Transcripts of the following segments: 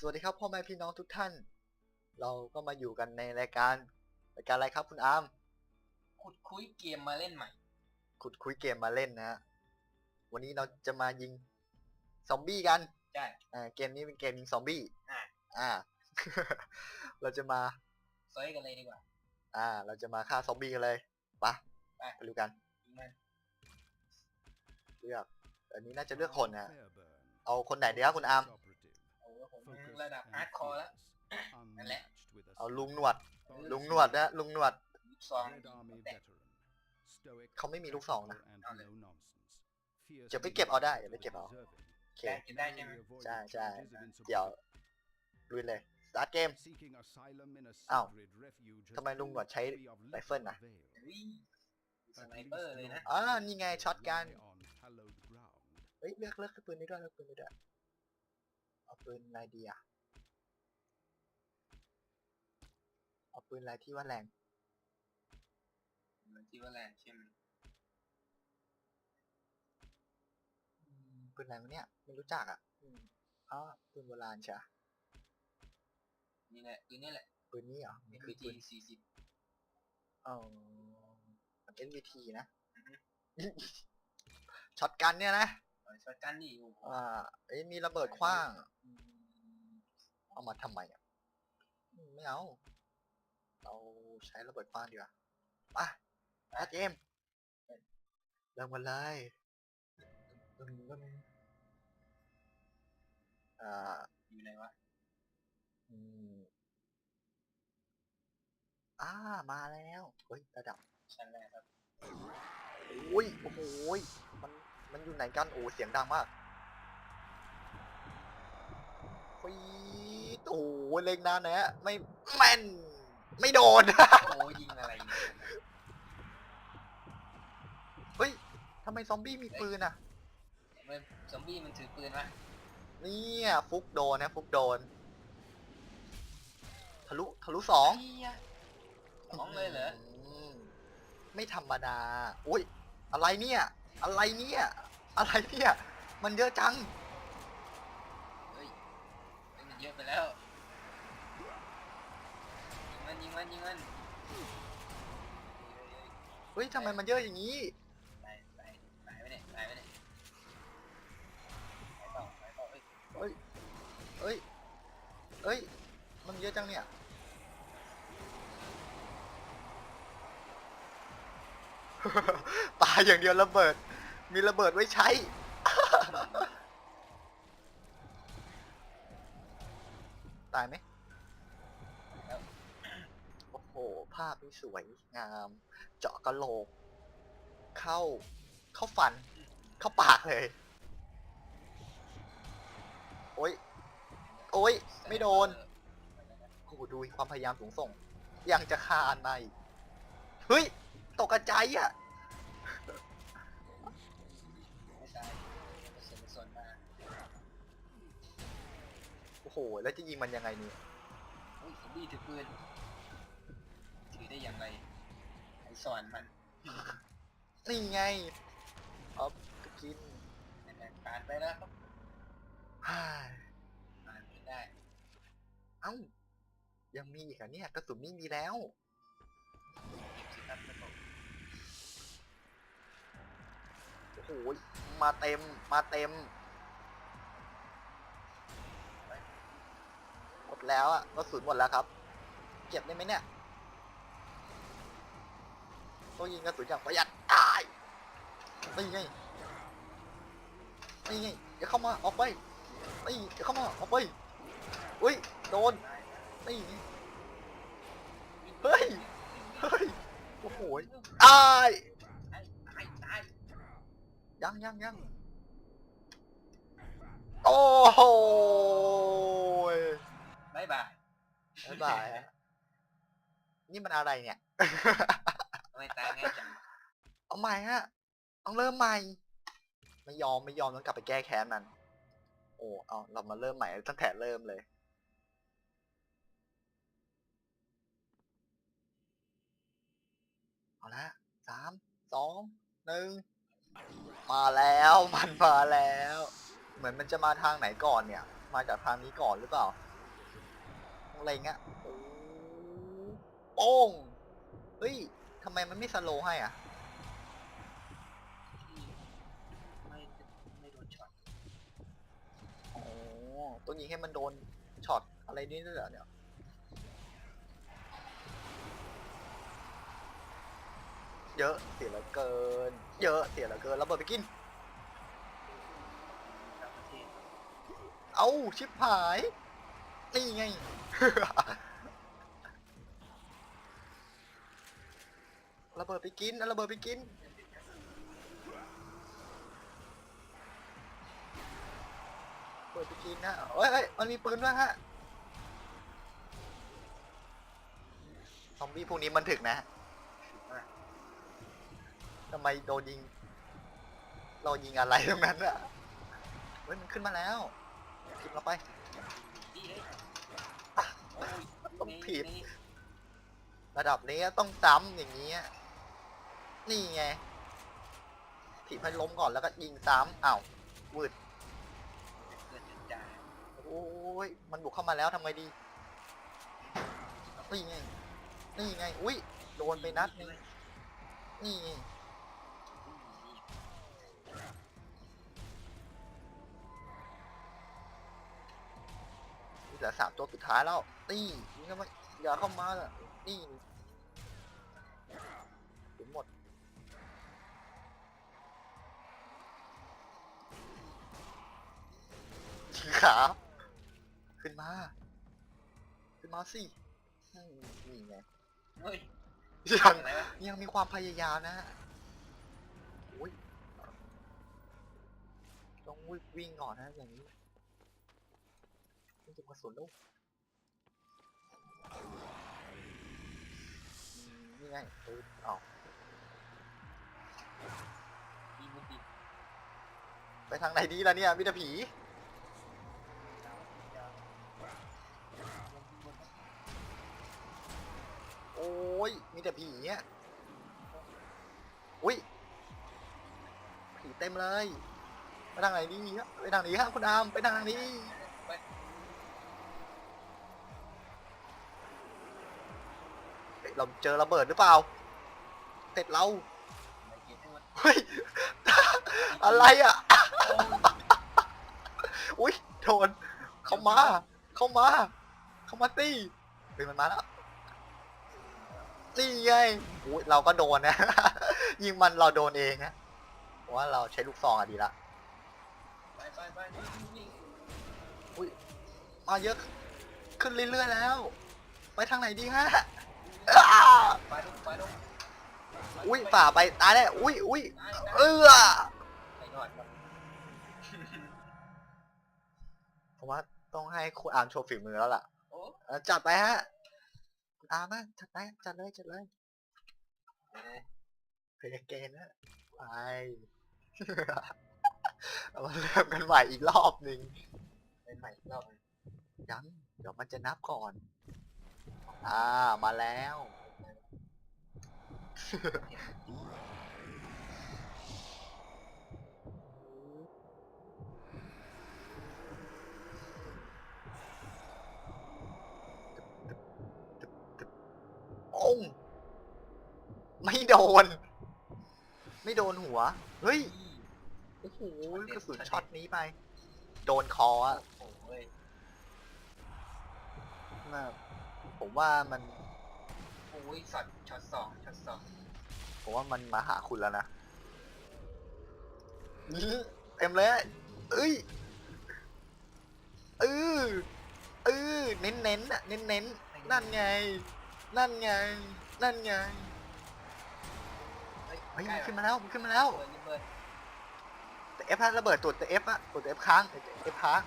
สวัสดีครับพ่อแม่พี่น้องทุกท่าน เราก็มาอยู่กันในรายการรายการอะไรครับคุณอาร์มขุดคุยเกมมาเล่นใหม่ ขุดคุยเกมมาเล่นนะฮะวันนี้เราจะมายิงซอมบี้กันใช่อ่าเกมนี้เป็นเกมยิงซอมบี้อ่าอ่า เราจะมาซอยกันเลยดีกว่า อ่า เราจะมาฆ่าซอมบี้กันเลยไปะไปไปดูกันยิงมันเลือกอันนี้น่าจะเลือกคนนะเอาคนไหนดีครับคุณอาร์มโอ้โหผม ระดับฮาร์ดคอร์แล้วนั่นแหละเอาลุงหนวด ลุงหนวดนะลุงหนวดลูกซองแต่เขาไม่มีลูกซองนะเอาเลยจะไปเก็บเอาได้เดี๋ยวไปเก็บเอาโอเคได้กินได้ใช่ไหมใช่ใช่เดี๋ยวลุยเลยสตาร์ทเกมอ้าวทำทำไมไมลุลุงงหหนนววดดใช้ใช้ไรเฟิลนะอุ้ยสไนเปอร์เลยนะอ่านี่ไงช็อตกันนเฮ้ยเลือกเลือกปืนนี้ด้วยเลือกปืนนี้ด้วย เอาปืนอะไรดีอะ เอาปืนอะไรที่ว่าแรงมันที่ว่าแรงใช่ไหมอืมปืนอะไรวะเนี่ย ไม่รู้จักอะ อืมอ๋อปืนโบราณใช่ปะนี่แหละคือนี่แหละปืนนี้เหรอมันคือ MVG ปืนสี่สิบอ๋อมัน NVT นะ ช็อตกันเนี่ยนะ ช็อตกันดิโอ้โหอ่า เอ้ยมีระเบิดขว้างอืมเอามาทำไมอะอืมไม่เอา เราใช้ระเบิดขว้างดีกว่าไปอาเจมส์เริ่มกันเลยตึ้งตึ้งอ่า อยู่ไหนวะอืมอ่า มาแล้ว เฮ้ย ระดับชั้นแรกครับ โอ้ย โอ้โหยมัน มันอยู่ไหนกันโอ้เสียงดังมากฟีดโอ้โหเล็งนานนะฮะไม่แม่นไม่โดนโอ้ยิงอะไรเนี่ยเฮ้ยทำไมซอมบี้มีปืนอะเมื่อซอมบี้มันถือปืนวะเนี่ยฟุกโดนนะฟุกโดน ทะลุทะลุสองไเหี้ยสองเลยเหรอมไม่ธรรมดา อุ้ยอะไรเนี่ย อะไรเนี่ยอะไรเนี่ยมันเยอะจังเฮ้ยเฮ้ยมันเยอะไปแล้วยิงมันยิงมันยิงมันเฮ้ยเฮ้ยเฮ้ยทำไมมันเยอะอย่างนี้ตายตายตายไปเนี่ยตายไปเนี่ยตายต่อตายต่อเฮ้ยเอ้ยเอ้ยมันเยอะจังเนี่ยตายอย่างเดียวระเบิด มีระเบิดไว้ใช้ ตายไหมโอ้โห ภาพนี่สวยงาม เจาะกระโหลก เข้า เข้าฟัน เข้าปากเลย โอ้ย โอ้ย ไม่โดนโอ้โหดูความพยายามสูงส่ง ยังจะคานมาอีก เฮ้ย ตกกระจายอะ ไม่ตายกระสุนกระสุนมา โอ้โห แล้วจะยิงมันยังไงเนี่ยอุ้ยซอมบี้ถือปืนถือได้อย่างไรไอ้สอนมันนี่ไงเอาไปกินนั่นแหละผ่านไปแล้วครับฮ่าผ่านไปได้ เอ้า ยังมีอีกเหรอะเนี่ยกระสุนไม่มีแล้วเก็บสิครับแล้วก็โอ้โหมาเต็มมาเต็ม หมด แล้วอะกระสุนหมดแล้วครับ เก็บได้ไหมเนี่ยต้องยิงกระสุนอย่างประหยัดตายนี่ไงนี่ไงอย่าเข้ามาออกไปนี่อย่าเข้ามาออกไปอุ้ยโดนนี่ไงเฮ้ยเฮ้ยโอ้โหตายตายตายตายยังยังยังโอ้โหย บายบาย บ๊ายบายฮะนี่มันอะไรเนี่ยทำไมตายง่ายจังเอาใหม่ฮะต้องเริ่มใหม่ ไม่ยอมไม่ยอมต้องกลับไปแก้แค้นมัน โอ้เอาเรามาเริ่มใหม่ตั้งแต่เริ่มเลย เอาละสามสองหนึ่งมาแล้วมันมาแล้ว เหมือนมันจะมาทางไหนก่อนเนี่ย มาจากทางนี้ก่อนหรือเปล่าม อะไรเงี้ยโอ้โป้งเฮ้ยทำไมมันไม่สโลว์ให้อะที่ไม่ไม่โดนช็อตโอ้ต้องยิงให้มันโดนช็อตอะไรนี่ด้วยเหรอเนี่ยเยอะเสียเหลือเกิน เยอะเสียเหลือเกินระเบิดไปกินต่างประเทศเอาชิบหาย นี่ไง ระเบิดไปกินเอาระเบิดไปกิน เปิดไปกินนะเฮ้ยเฮ้ยมันมีปืนด้วยฮะ ซอมบี้พวกนี้มันถึกนะทำไมโดนยิง เรายิงอะไรตรงนั้นอะเฮ้ยมันขึ้นมาแล้วผิดเราไป ต้องผิดระดับนี้ต้องจำอย่างนี้นี่ไงถีบให้ล้มก่อนแล้วก็ยิงซ้ำอ้าววืดโอ้ยมันบุกเข้ามาแล้วทำไงดีนี่ไงนี่ไง อุ้ยโดนไปนัดนึงนี่ เหลือสามตัวสุดท้ายแล้วนี่ยิงเข้ามาอย่าเข้ามาล่ะนี่ถึงหมดถือขา ขึ้นมา ขึ้นมาสิอืมนี่ไงเฮ้ยยังอะไรวะยังมีความพยายามนะฮะอุ้ยต้องวิ่งวิ่งก่อนนะอย่างนี้ นี่จะกระสุนลูกนี่ไงปืนเอาดีมันดีไปทางไหนดีล่ะเนี่ยมิตรผีโอ้ยมีแต่ผีเนี่ยอุ้ยผีเต็มเลย ไปทางไหนดีครับไปทางนี้ครับคุณอามไปทางนี้ ไป เฮ้ยเราเจอระเบิดหรือเปล่าเสร็จเราไปเก็บให้มันเฮ้ย อะไรอะ อุ้ยโดน เข้ามา เข้ามา เข้ามาตีเฮ้ยมันมาแล้วนี่ไงอุ้ยเราก็โดนนะ ยิงมันเราโดนเองนะเพราะว่าเราใช้ลูกซองอะดีละไปไปไปนี่นี่มาเยอะ ขึ้นเรื่อยๆแล้ว ไปทางไหนดีฮะ อ้าไปลงไปลงอุ้ยฝ่าไปตายแล้วอุ้ยอุ้ยได้ได้เออไปนอนครับเพราะว่าต้องให้คุณอาร์มโชว์ฝีมือแล้วล่ะโอ้เออจัดไปฮะคุณอาร์มอะจัดไปจัดเลยจัดเลยเอ้ยเพลงเกนนะไปเอามาเริ่มกันใหม่อีกรอบหนึ่งไปใหม่อีกรอบหนึ่งยังเดี๋ยวมันจะนับก่อน อ่า มาแล้ว โอ้งไม่โดน ไม่โดนหัว เฮ้ย โอ้โหกระสุนช็อตนี้ไป โดนคออะโอ้โหเว้ยน่า ผมว่ามันโอ้ยช็อตช็อตสองช็อตสองผมว่ามันมาหาคุณแล้วนะอื้อเต็มเลยเอ้ยเออเออเน้นเน้นๆอะเน้นเน้นๆนั่นไง นั่นไง นั่นไงเฮ้ยเฮ้ยใกล้มันขึ้นมาแล้วมันขึ้นมาแล้วเปิดนี่เปิดแต่เอฟฮะระเบิดตัวแต่เอฟอะตัวแต่เอฟค้างเอฟค้าง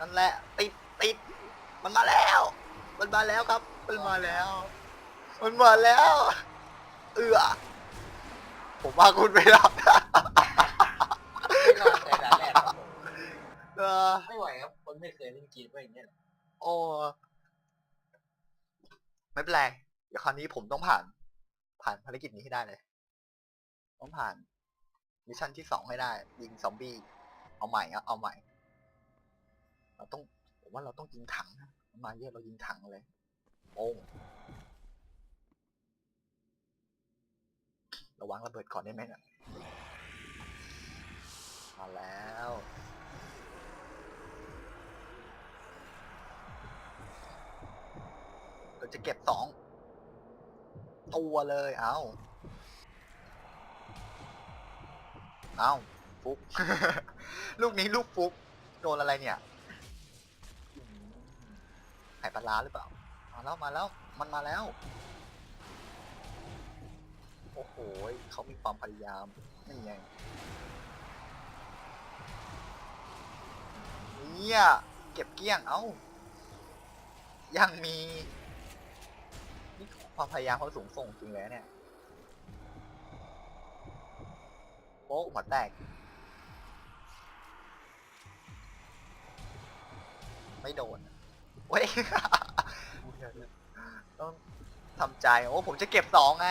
นั่นแหละติดติด มันมาแล้ว มันมาแล้วครับ มันมาแล้ว มันมาแล้ว เอือผมว่าคุณไม่รอดไม่รอดแต่ด่านแรกครับผมเออไม่ไหวครับ คนไม่เคยเล่นเกมก็อย่างเงี้ยโอ้ไม่เป็นไรเดี๋ยวคราวนี้ผมต้องผ่าน ผ่านภารกิจนี้ให้ได้เลย ต้องผ่านมิชชั่นที่สองให้ได้ ยิงซอมบี้ เอาใหม่ครับเอาใหม่ เราต้อง ผมว่าเราต้องยิงถังนะมาเยอะเรายิงถังเลยโป้งระวังระเบิดก่อนได้ไหมเนี่ยมาแล้วเราจะเก็บสองตัวเลยเอาเอาฟุก ลูกนี้ลูกฟุก โดนอะไรเนี่ย ไข่ปลาร้าหรือเปล่า มาแล้วมาแล้ว มันมาแล้ว โอ้โหเขามีความพยายามนี่ไงเนี่ยเก็บเกี้ยง เอ้า ยังมี นี่ความพยายามเขาสูงส่งจริงเลยนะเนี่ยโป๊ะหัวแตก ไม่โดน เว้ย ต้องทำใจ โอ้ ผมจะเก็บสองไง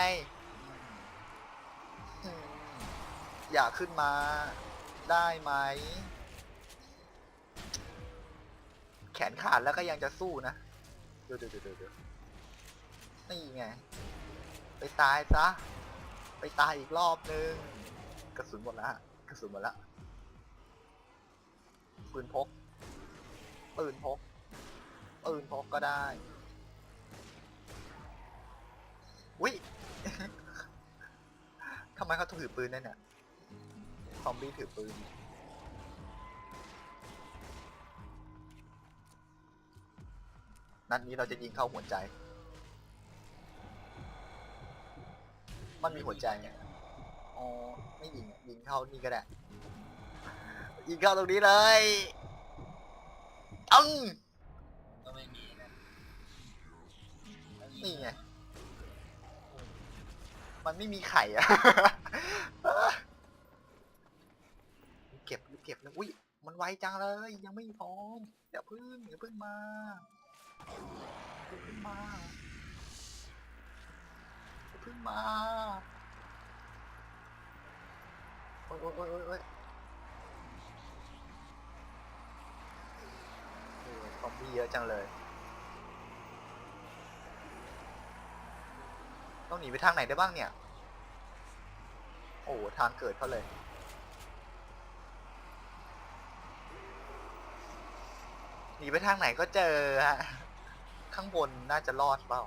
อืมอยากขึ้นมาได้ไหม แขนขาดแล้วก็ยังจะสู้นะ เดี๋ยวเดี๋ยวเดี๋ยวเดี๋ยวนี่ไง ไปตายซะ ไปตายอีกรอบนึง กระสุนหมดแล้วฮะกระสุนหมดแล้วปืนพกปืนพก ปืนพกก็ได้วิทำไมเขาถือปืนได้เนี่ยซอมบี้ถือปืน นัดนี้เราจะยิงเข้าหัวใจ มันมีหัวใจไงอ๋อ ไม่ยิงยิงเข้านี่ก็ได้ ยิงเข้าตรงนี้เลยอัง ไม่มีนะนี่ไง มันไม่มีไข่อะเก็บเก็บนะอุ้ย มันไวจังเลย ยังไม่พร้อมอย่าพึ่งอย่าพึ่งมาอย่าพึ่งมาอย่าพึ่งมาโอ้ยโอ้ยโอ้ย โอ้ยโอ้ยโอ้ยซอมบี้เยอะจังเลย ต้องหนีไปทางไหนได้บ้างเนี่ย โอ้ทางเกิดเขาเลย หนีไปทางไหนก็เจอฮะ ข้างบนน่าจะรอดเปล่า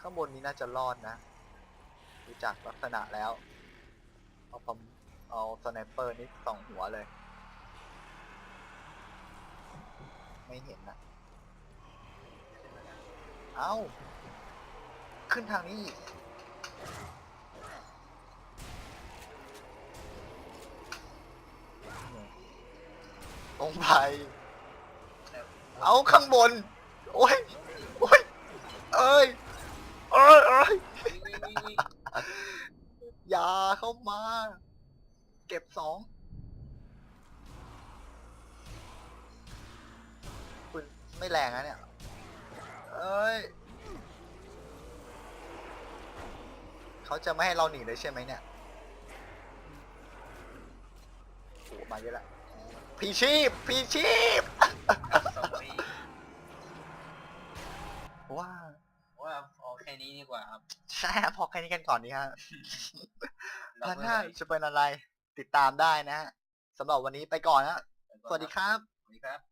ข้างบนนี้น่าจะรอดนะดูจากลักษณะแล้วเอาปม เอาสไนเปอร์นี่สองหัวเลย ไม่เห็นนะ เอ้า ขึ้นทางนี้อีกตรงไป เอาข้างบน โอ้ย โอ้ย เอ้ย เอ้ยเอ้ยวิ่งวิ่งวิ่งวิ่งอย่าเข้ามาเก็บสองคุณไม่แรงนะเนี่ย เอ้ย เขาจะไม่ให้เราหนีเลยใช่ไหมเนี่ยโอ้มาเยอะละพีชีพพีชีพสองปีว้าว่าพอแค่นี้ดีกว่าครับ ใช่ฮะพอแค่นี้กันก่อนดีฮะเราพันไม่ห้าไหวจะเป็นอะไร ติดตามได้นะฮะสำหรับวันนี้ไปก่อนนะสวัสดีครับ สวัสดีครับ